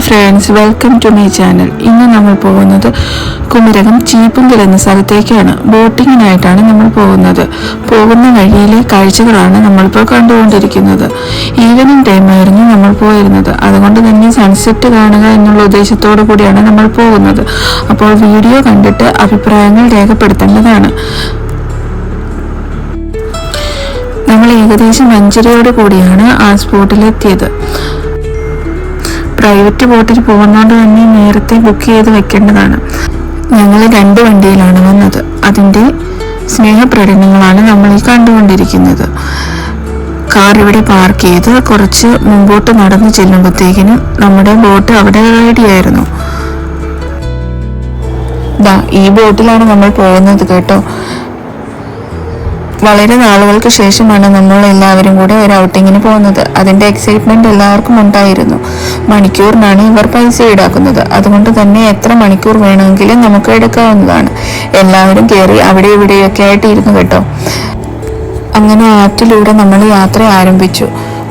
Friends welcome to my channel. ഇന്ന് നമ്മൾ പോകുന്നത് കുമരകം ചീപ്പുങ്കൽ എന്ന സ്ഥലത്തേക്കാണ്. ബോട്ടിങ്ങിനായിട്ടാണ് നമ്മൾ പോകുന്നത്. പോകുന്ന വഴിയിലെ കാഴ്ചകളാണ് നമ്മളിപ്പോൾ കണ്ടുകൊണ്ടിരിക്കുന്നത്. ഈവനിങ് ടൈമായിരുന്നു നമ്മൾ പോയിരുന്നത്. അതുകൊണ്ട് തന്നെ സൺസെറ്റ് കാണുക എന്നുള്ള ഉദ്ദേശത്തോടു കൂടിയാണ് നമ്മൾ പോകുന്നത്. അപ്പോൾ വീഡിയോ കണ്ടിട്ട് അഭിപ്രായങ്ങൾ രേഖപ്പെടുത്തേണ്ടതാണ്. നമ്മൾ ഏകദേശം അഞ്ചരയോട് കൂടിയാണ് ആ സ്പോട്ടിലെത്തിയത് പ്രൈവറ്റ് ബോട്ടിൽ പോകുന്നതുകൊണ്ട് തന്നെ നേരത്തെ ബുക്ക് ചെയ്ത് വെക്കേണ്ടതാണ്. ഞങ്ങൾ രണ്ട് വണ്ടിയിലാണ് വന്നത്. അതിന്റെ സ്നേഹപ്രകടനങ്ങളാണ് നമ്മൾ ഈ കണ്ടുകൊണ്ടിരിക്കുന്നത്. കാർ ഇവിടെ പാർക്ക് ചെയ്ത് കുറച്ച് മുമ്പോട്ട് നടന്നു ചെല്ലുമ്പോഴത്തേക്കിനും നമ്മുടെ ബോട്ട് അവിടെ റെഡിയായിരുന്നു ദാ ഈ ബോട്ടിലാണ് നമ്മൾ പോകുന്നത് കേട്ടോ. വളരെ നാളുകൾക്ക് ശേഷമാണ് നമ്മൾ എല്ലാവരും കൂടെ ഒരു ഔട്ടിങ്ങിന് പോകുന്നത്. അതിന്റെ എക്സൈറ്റ്മെന്റ് എല്ലാവർക്കും ഉണ്ടായിരുന്നു. മണിക്കൂറിനാണ് ഇവർ പൈസ ഈടാക്കുന്നത്. അതുകൊണ്ട് തന്നെ എത്ര മണിക്കൂർ വേണമെങ്കിലും നമുക്ക് എടുക്കാവുന്നതാണ്. എല്ലാവരും കയറി അവിടെ ഇവിടെയൊക്കെ ആയിട്ടിരുന്നു കേട്ടോ. അങ്ങനെ ആറ്റിലൂടെ നമ്മൾ യാത്ര ആരംഭിച്ചു.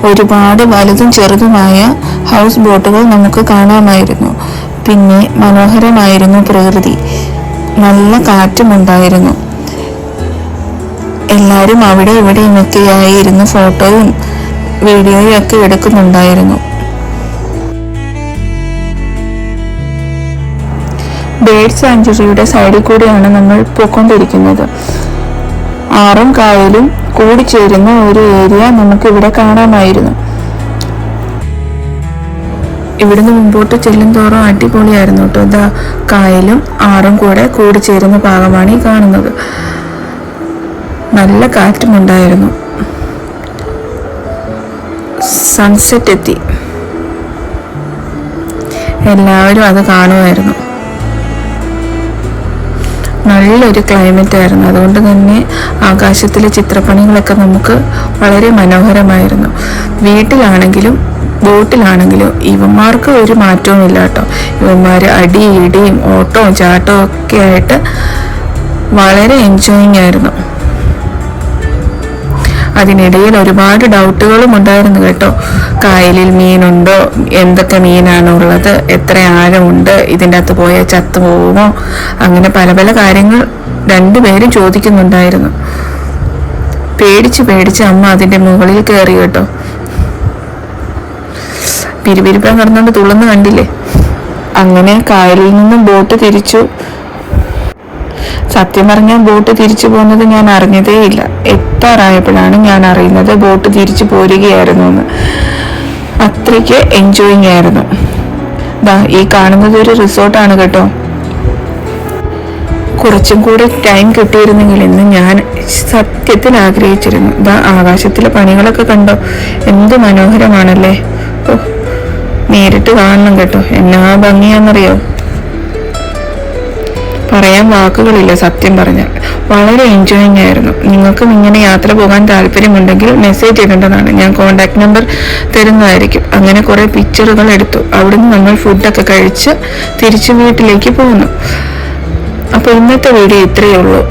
ഒരുപാട് വലുതും ചെറുതുമായ ഹൗസ് ബോട്ടുകൾ നമുക്ക് കാണാമായിരുന്നു. പിന്നെ മനോഹരമായിരുന്നു പ്രകൃതി. നല്ല കാറ്റുമുണ്ടായിരുന്നു. എല്ലാവരും അവിടെ ഇവിടെ ഇന്നത്തെയായിരുന്നു ഫോട്ടോയും വീഡിയോയും ഒക്കെ എടുക്കുന്നുണ്ടായിരുന്നു. ബേഡ് സാഞ്ചുറിയുടെ സൈഡിൽ കൂടിയാണ് നമ്മൾ പോയിക്കൊണ്ടിരിക്കുന്നത്. ആറും കായലും കൂടിച്ചേരുന്ന ഒരു ഏരിയ നമുക്ക് ഇവിടെ കാണാമായിരുന്നു. ഇവിടുന്ന് മുമ്പോട്ട് ചെല്ലും തോറും അടിപൊളിയായിരുന്നു കേട്ടോ. ഇതാ കായലും ആറും കൂടെ കൂടിച്ചേരുന്ന ഭാഗമാണ് ഈ കാണുന്നത്. നല്ല കാറ്റുമുണ്ടായിരുന്നു. സൺസെറ്റ് എത്തി. എല്ലാവരും അത് കാണുമായിരുന്നു. നല്ലൊരു ക്ലൈമറ്റ് ആയിരുന്നു. അതുകൊണ്ട് തന്നെ ആകാശത്തിലെ ചിത്രപ്പണികളൊക്കെ നമുക്ക് വളരെ മനോഹരമായിരുന്നു. വീട്ടിലാണെങ്കിലും ബോട്ടിലാണെങ്കിലും ഇവന്മാർക്ക് ഒരു മാറ്റവും ഇല്ല കേട്ടോ. ഇവന്മാർ അടി ഇടിയും ഓട്ടവും ചാട്ടവും ഒക്കെ ആയിട്ട് വളരെ എൻജോയിങ് ആയിരുന്നു. അതിനിടയിൽ ഒരുപാട് ഡൗട്ടുകളും ഉണ്ടായിരുന്നു കേട്ടോ. കായലിൽ മീനുണ്ടോ? എന്തൊക്കെ മീനാണ് ഉള്ളത് എത്ര ആഴമുണ്ട്? ഇതിന്റെ അകത്ത് പോയാൽ ചത്തു പോകുമോ? അങ്ങനെ പല പല കാര്യങ്ങൾ രണ്ടുപേരും ചോദിക്കുന്നുണ്ടായിരുന്നു. പേടിച്ച് പേടിച്ച് അമ്മ അതിന്റെ മുകളിൽ കയറി കേട്ടോ. പിരിപിരിപ്പം കിടന്നുകൊണ്ട് തുളന്ന് കണ്ടില്ലേ? അങ്ങനെ കായലിൽ നിന്നും ബോട്ട് തിരിച്ചു. സത്യം പറഞ്ഞാൽ ബോട്ട് തിരിച്ചു പോകുന്നത് ഞാൻ അറിഞ്ഞതേയില്ല. എത്താറായപ്പോഴാണ് ഞാൻ അറിയുന്നത് ബോട്ട് തിരിച്ചു പോരുകയായിരുന്നു എന്ന്. അത്രയ്ക്ക് എൻജോയിങ് ആയിരുന്നു. ദാ ഈ കാണുന്നത് ഒരു റിസോർട്ടാണ് കേട്ടോ. കുറച്ചും കൂടി ടൈം കിട്ടിയിരുന്നെങ്കിൽ എന്ന് ഞാൻ സത്യത്തിൽ ആഗ്രഹിച്ചിരുന്നു. ദാ ആകാശത്തിലെ പണികളൊക്കെ കണ്ടോ? എന്ത് മനോഹരമാണല്ലേ? ഓ നേരിട്ട് കാണണം കേട്ടോ. എന്നാ ഭംഗിയാന്നറിയോ പറയാൻ വാക്കുകളില്ല സത്യം പറഞ്ഞാൽ. വളരെ എൻജോയിങ് ആയിരുന്നു. നിങ്ങൾക്കും ഇങ്ങനെ യാത്ര പോകാൻ താല്പര്യമുണ്ടെങ്കിൽ മെസ്സേജ് ചെയ്യേണ്ടതാണ്. ഞാൻ കോണ്ടാക്ട് നമ്പർ തരുന്നതായിരിക്കും. അങ്ങനെ കുറേ പിക്ചറുകൾ എടുത്തു. അവിടുന്ന് നമ്മൾ ഫുഡൊക്കെ കഴിച്ച് തിരിച്ചു വീട്ടിലേക്ക് പോകുന്നു അപ്പോൾ ഇന്നത്തെ വീഡിയോ ഇത്രയേ ഉള്ളൂ.